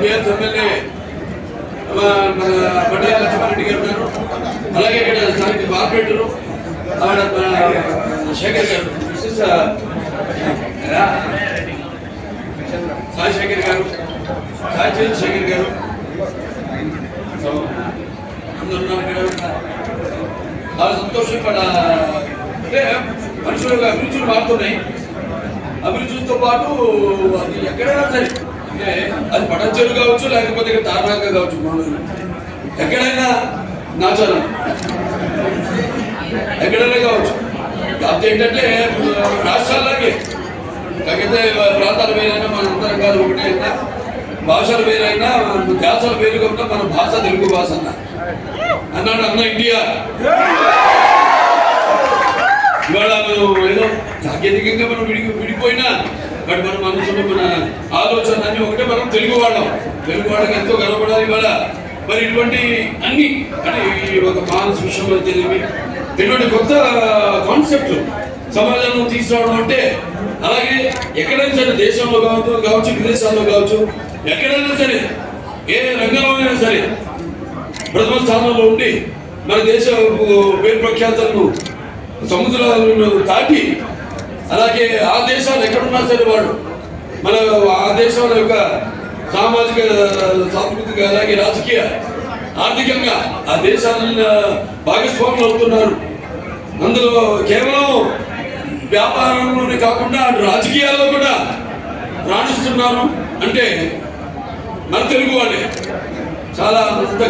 BRS MLA మన బండి లక్ష్మారెడ్డి గారు ఉన్నారు. అలాగే ఇక్కడ స్థానిక కార్పొరేటరు ఆవిడ శేఖర్ గారు మిస్సెస్ సాయి శేఖర్ గారు సాయి చంద్రశేఖర్ గారు. చాలా సంతోషం ఇక్కడ అంటే మనుషులు అభిరుచులు మారుతున్నాయి. అభిరుచులతో పాటు అది ఎక్కడైనా సరే అది పటంచెరు కావచ్చు లేకపోతే ఇక్కడ తారాగా కావచ్చు మామూలుగా. ఎక్కడైనా నాచారం. ఎక్కడైనా కావచ్చు. కాకపోతే ఏంటంటే రాష్ట్రాల్లోకి కాకపోతే ప్రాంతాలు వేరైనా మన అందరం కాదు ఒకటే అయినా భాషలు వేరైనా దేశాలు వేరు కాబట్టి మన భాష తెలుగు భాష అన్న. అన్నాడు అన్న ఇండియా. ఇవాళ ఏదో సాంకేతికంగా మనం విడి విడిపోయినా బట్ మన మనసులో మన ఆలోచన అన్ని ఒకటే మనం తెలుగు వాళ్ళం. తెలుగు వాళ్ళకి ఎంతో గర్వపడాలి ఇవాళ. మరి ఇటువంటి అన్ని అంటే ఈ ఒక మానస విషయంలో తెలియవి ఇటువంటి కొత్త కాన్సెప్ట్ సమాజంలో తీసుకురావడం అంటే అలాగే ఎక్కడైనా సరే దేశంలో కావచ్చు కావచ్చు విదేశాల్లో కావచ్చు ఎక్కడైనా సరే ఏ రంగంలో అయినా సరే ప్రథమ స్థానంలో ఉండి మన దేశ పేరు ప్రఖ్యాతలను సముద్రాలను దాటి అలాగే ఆ దేశాలు ఎక్కడున్నా సరే వాడు మన ఆ దేశాల యొక్క సామాజిక సాంస్కృతిక అలాగే రాజకీయ ఆర్థికంగా ఆ దేశాలను భాగస్వాములు అవుతున్నారు. అందులో కేవలం వ్యాపారంలోనే కాకుండా రాజకీయాల్లో కూడా రాణిస్తున్నారు. అంటే మన తెలుగు వాళ్ళే. చాలా అంత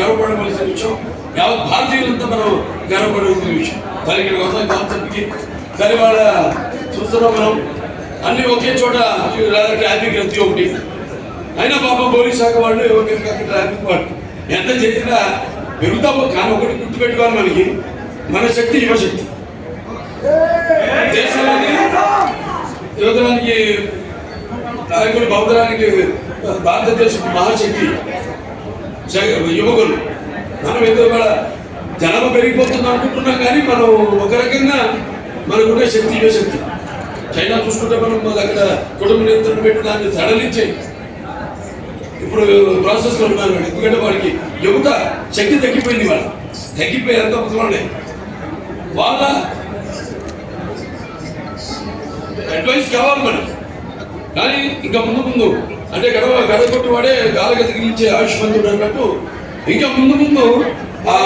గర్వపడవలసిన విషయం. యావత్ భారతీయులంతా మనం గర్వపడవలసిన విషయం. సరే ఇక్కడ కాన్సెప్ట్కి కానీ వాళ్ళ చూస్తున్నాం మనం. అన్ని ఒకే చోట ట్రాఫిక్ రద్దీ ఒకటి అయినా పాప పోలీస్ శాఖ వాళ్ళు ఒకే ట్రాఫిక్ వాళ్ళు. ఎంత చేసినా పెరుగుతాము కానీ ఒకటి గుర్తుపెట్టుకోవాలి మనకి. మన శక్తి యువశక్తి దేశానికి యువతరానికి నాయకుడు బౌద్ధరానికి భారతదేశం మహాశక్తి. యువకులు. మనం ఏదో కూడా జనాభా పెరిగిపోతుంది అనుకుంటున్నాం కానీ మనం ఒక రకంగా మనకుండే శక్తి యువశక్తి చైనా చూసుకుంటే మనం మన అక్కడ కుటుంబ నియంత్రణ పెట్టి దాన్ని సడలించే ఇప్పుడు ప్రాసెస్లో ఉన్నారు ఎందుకంటే వాడికి యువత శక్తి తగ్గిపోయింది వాళ్ళ తగ్గిపోయే ఎంత వాళ్ళ అడ్వైస్ కావాలి మనం కానీ ఇంకా ముందు ముందు అంటే గడవ గడగొట్టు వాడే గాలగ తగిలించే ఆయుష్మంతుడు అన్నట్టు ఇంకా ముందు ముందు ఆ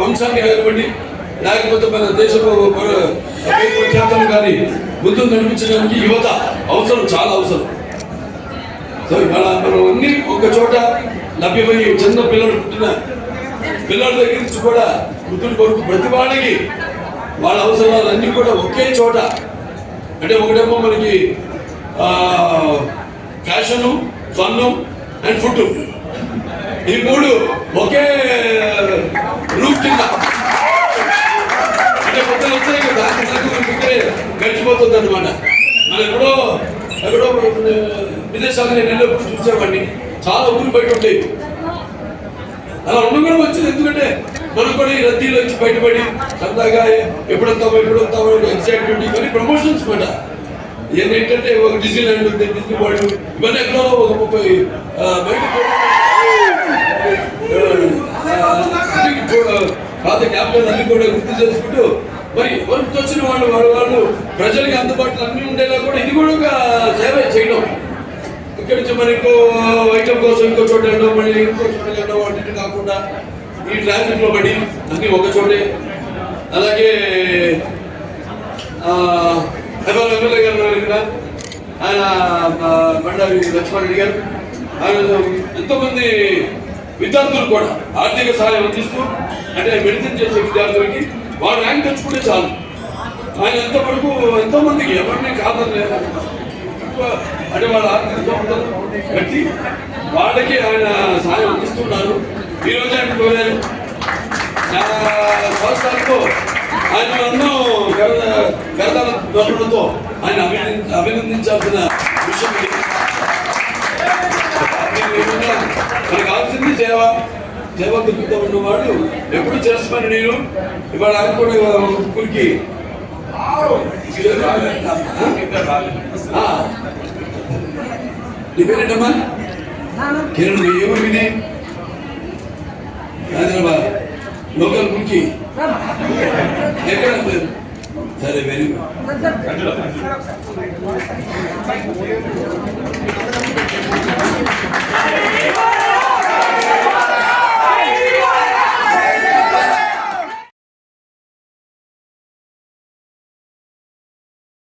వంశాన్ని నిలబడి లేకపోతే మన దేశపు ప్రఖ్యాతలు కానీ ముందు నడిపించడానికి యువత అవసరం చాలా అవసరం. సో ఇవాళ మనం అన్ని ఒక చోట లభ్యమయ్యి చిన్న పిల్లలు పుట్టిన పిల్లల దగ్గర నుంచి కూడా వృద్ధుల కొరకు ప్రతి వాళ్ళకి వాళ్ళ అవసరాలన్నీ కూడా ఒకే చోట. అంటే ఒకటేమో మనకి ఫ్యాషను స్వర్ణం అండ్ ఫుడ్ ఈ మూడు ఒకే రూప్ కింద. గడిచిపోతుంది అనమాట మనం ఎప్పుడో ఎక్కడో విదేశాలు నేను వెళ్ళినప్పుడు చూసేవాడిని చాలా ఊరు బయట ఉండేవి అలా ఉండడం కూడా వచ్చింది ఎందుకంటే మనం కూడా ఈ రద్దీలో వచ్చి బయటపడి సరదాగా ఎప్పుడంతా ఎప్పుడొస్తామో ఎక్సైట్మెంట్ ఇవన్నీ ప్రమోషన్స్ మాట ఇవన్నీ ఏంటంటే ఒక డిజిలాండ్ ఉంది డిజ్నీ వరల్డ్ ఇవన్నీ ఎక్కడో ఒక ముప్పై బయట ఆ, పాత అన్ని కూడా గుర్తు చేసుకుంటూ మరి ఎవరికి వచ్చిన వాళ్ళు వాళ్ళు వాళ్ళు ప్రజలకి అందుబాటులో అన్ని ఉండేలా కూడా ఇది కూడా ఒక సేవ చేయడం. ఇక్కడ నుంచి మరి ఇంకో ఐటమ్ కోసం ఇంకో చోట వెళ్ళడం మళ్ళీ ఇంకో చోట వెళ్ళడం వాటిని కాకుండా ఈ ట్రాఫిక్లో పడి అన్ని ఒక చోటే. అలాగే హైదరాబాద్ ఎమ్మెల్యే గారు ఉన్నారు ఇక్కడ. ఆయన బండారి లక్ష్మణ్ రెడ్డి గారు. ఆయన ఎంతోమంది విద్యార్థులు కూడా ఆర్థిక సహాయం అందిస్తూ అంటే మెడిసిన్ చేసే విద్యార్థులకి వాడు ర్యాంక్ తెచ్చుకుంటే చాలు. ఆయన ఎంతవరకు ఎంతో మందికి ఎవరిని కాదని లేదు అంటే వాళ్ళ ఆర్థిక ఉంటారు బట్టి వాళ్ళకి ఆయన సాయం అందిస్తున్నారు. ఈ రోజు ఆయన కోరారు. చాలా సంవత్సరాలతో ఆయన ఎన్నో గరదాల ధోరణులతో ఆయన అభినంది అభినందించాల్సిన విషయం మనకు కావాల్సింది సేవ. సేవ దృక్పథం ఉన్నవాడు ఎప్పుడు చేస్తాను నేను? ఇవాళ ఆయన కూడా ముగ్గురికి నీ పేరేంటమ్మా? కిరణ్ ఏమో వినే? హైదరాబాద్. లోకల్ కుర్కి ఎక్కడ? సరే వెరీ గుడ్